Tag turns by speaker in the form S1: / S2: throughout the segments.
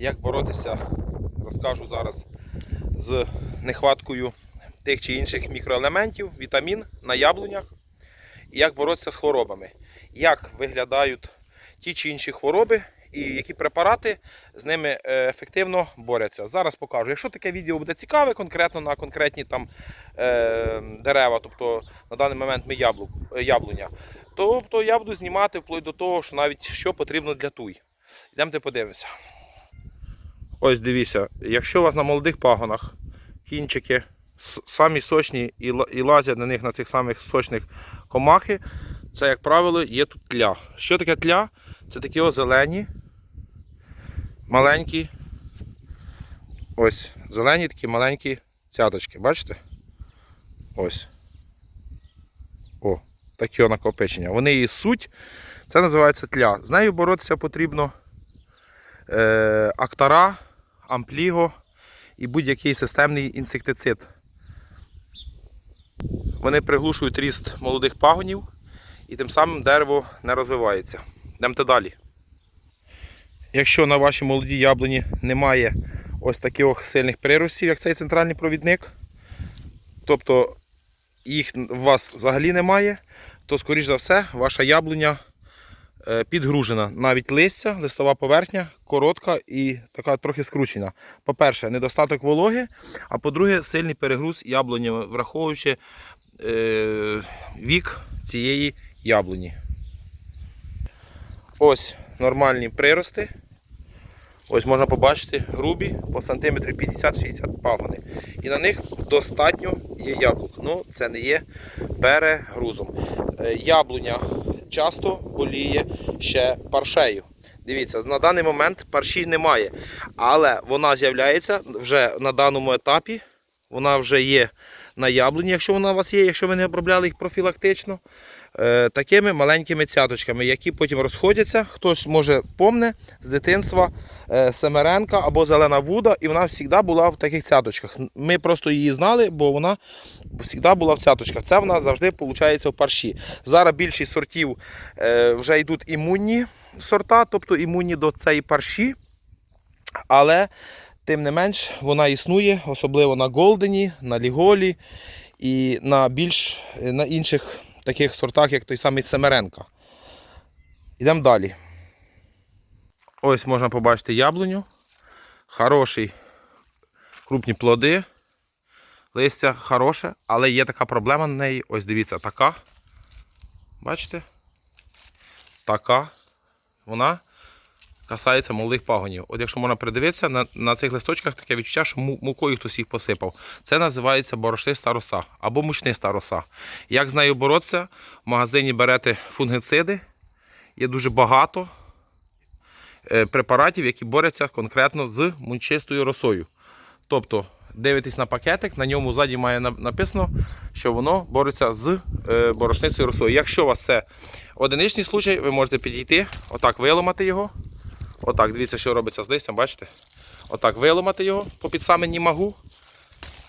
S1: Як боротися, розкажу зараз з нехваткою тих чи інших мікроелементів, вітамін на яблунях, і як боротися з хворобами, як виглядають ті чи інші хвороби і які препарати з ними е, ефективно борються. Зараз покажу. Якщо таке відео буде цікаве, конкретно на конкретні там е, дерева, тобто на даний момент ми яблук, е, яблуня, то, то я буду знімати вплоть до того, що навіть що потрібно для туй. Йдемте подивимося. Ось дивіться, якщо у вас на молодих пагонах кінчики самі сочні і, лазять на них на цих самих сочних комахи, це, як правило, є тут тля. Що таке тля? Це такі ось зелені, маленькі, ось, зелені такі маленькі цяточки, бачите? Ось. О, такі накопичення. Вони і суть, це називається тля. З нею боротися потрібно е, актара, ампліго і будь-який системний інсектицид. Вони приглушують ріст молодих пагонів і тим самим дерево не розвивається. Йдемте далі. Якщо на вашій молодій яблуні немає ось таких сильних приростів, як цей центральний провідник, тобто їх у вас взагалі немає, то, скоріш за все, ваша яблуня підгружена. Навіть листя, листова поверхня коротка і така трохи скручена. По-перше, недостаток вологи, а по-друге, сильний перегруз яблуні, враховуючи е, вік цієї яблуні. Ось нормальні прирости. Ось можна побачити грубі по сантиметрів 50-60 пагони. І на них достатньо є яблук. Ну, це не є перегрузом. Е, Яблуня часто боліє ще паршею. Дивіться, на даний момент парші немає, але вона з'являється вже на даному етапі. Вона вже є на яблуні, якщо вона у вас є, якщо ви не обробляли їх профілактично. Е, такими маленькими цяточками, які потім розходяться. Хтось може помне з дитинства е, Семеренка або зелена вуда, і вона завжди була в таких цяточках. Ми просто її знали, бо вона завжди була в цяточках. Це в нас завжди виходить в парші. Зараз більшість сортів е, вже йдуть імунні сорта, тобто імунні до цієї парші. Але тим не менш вона існує, особливо на Голдені, на Ліголі і на більш на інших таких сортах, як той самий Семеренка. Йдемо далі. Ось можна побачити яблуню. Хороший, крупні плоди. Листя хороше, але є така проблема на неї. Ось дивіться, така. Бачите? Така. Вона касається молодих пагонів. От якщо можна придивитися, на, на цих листочках таке відчуття, що мукою хтось їх посипав. Це називається борошниста роса або мучниста роса. Як з нею боротися? В магазині берете фунгициди. Є дуже багато е, препаратів, які борються конкретно з мунчистою росою. Тобто, дивитесь на пакетик, на ньому ззаді має написано, що воно бореться з е, борошнистою росою. Якщо у вас це одиничний случай, ви можете підійти, отак виламати його. Отак, дивіться, що робиться з листям, бачите? Отак виламати його по під саме німагу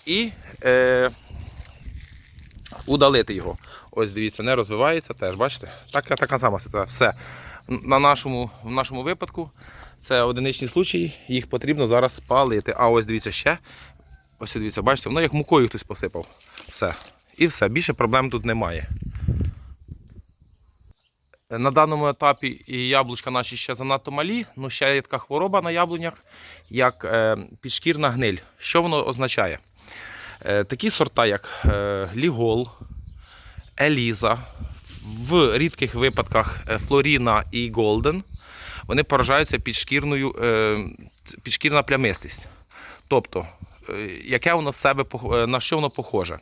S1: і е, удалити його. Ось дивіться, не розвивається теж, бачите? Така, така сама ситуація. Все. На нашому, в нашому випадку це одиничні случаї, їх потрібно зараз спалити. А ось дивіться ще. Ось дивіться, бачите, воно як мукою хтось посипав. Все. І все, більше проблем тут немає. На даному етапі яблучка наші ще занадто малі, ну ще є така хвороба на яблунях, як е, підшкірна гниль. Що воно означає? Е, такі сорта, як е, Лігол, Еліза, в рідких випадках Флоріна і Голден, вони поражаються підшкірною, підшкірна плямистість. Тобто, яке воно в себе на що воно похоже?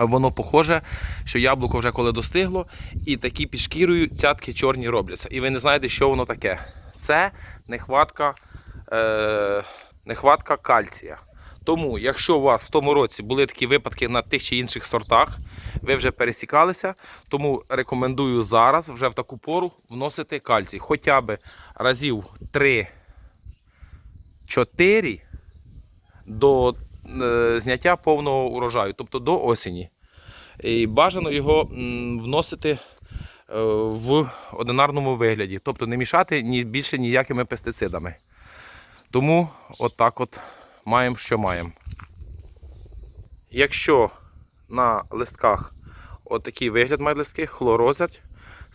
S1: Воно похоже, що яблуко вже коли достигло, і такі під шкірою цятки чорні робляться. І ви не знаєте, що воно таке. Це нехватка, е, нехватка кальція. Тому, якщо у вас в тому році були такі випадки на тих чи інших сортах, ви вже пересікалися, тому рекомендую зараз, вже в таку пору, вносити кальцій. Хоча б разів 3-4 до зняття повного урожаю, тобто до осені. І бажано його вносити е, в одинарному вигляді, тобто не мішати ні, більше ніякими пестицидами. Тому от от маємо, що маємо. Якщо на листках отакий вигляд мають листки, хлорозять,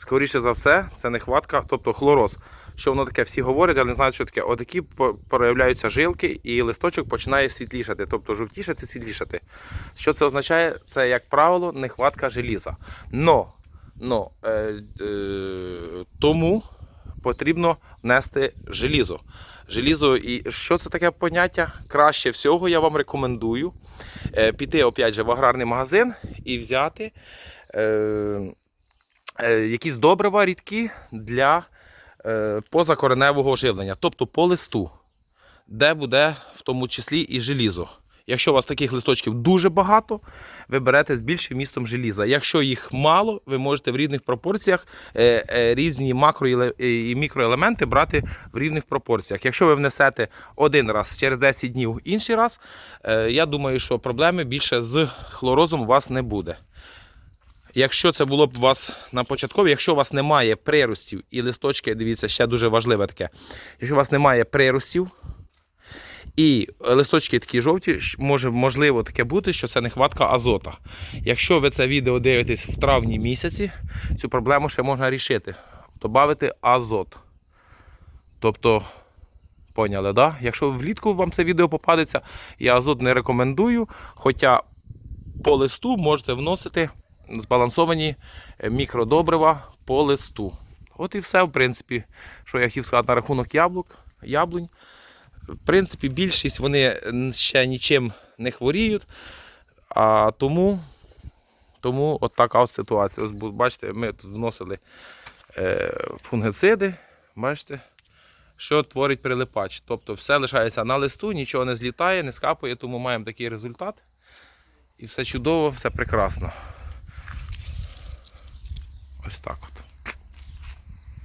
S1: скоріше за все, це нехватка, тобто хлороз. Що воно таке, всі говорять, але не знають, що таке. Отакі проявляються жилки, і листочок починає світлішати, тобто жовтішати, світлішати. Що це означає? Це, як правило, нехватка желіза. Но, но е, е, тому потрібно внести желізо. Желізо, і що це таке поняття? Краще всього я вам рекомендую е, піти опять же, в аграрний магазин і взяти е, якісь добрива рідкі для е, позакореневого живлення, тобто по листу, де буде в тому числі і желізо. Якщо у вас таких листочків дуже багато, ви берете з більшим містом желіза. Якщо їх мало, ви можете в різних пропорціях е, е, різні макро і мікроелементи брати в рівних пропорціях. Якщо ви внесете один раз через 10 днів інший раз, е, я думаю, що проблеми більше з хлорозом у вас не буде. Якщо це було б у вас на початкові, якщо у вас немає приростів і листочки, дивіться, ще дуже важливе таке. Якщо у вас немає приростів і листочки такі жовті, може можливо таке бути, що це нехватка азота. Якщо ви це відео дивитесь в травні місяці, цю проблему ще можна рішити. Добавити азот. Тобто, поняли, да? Якщо влітку вам це відео попадеться, я азот не рекомендую. Хоча по листу можете вносити збалансовані е, мікродобрива по листу. От і все, в принципі, що я хотів сказати на рахунок яблук, яблунь. В принципі, більшість вони ще нічим не хворіють. А тому, тому от така от ситуація. Ось бачите, ми тут вносили е, фунгициди. Бачите, що творить прилипач. Тобто все лишається на листу, нічого не злітає, не скапує, тому маємо такий результат. І все чудово, все прекрасно. Ось так от.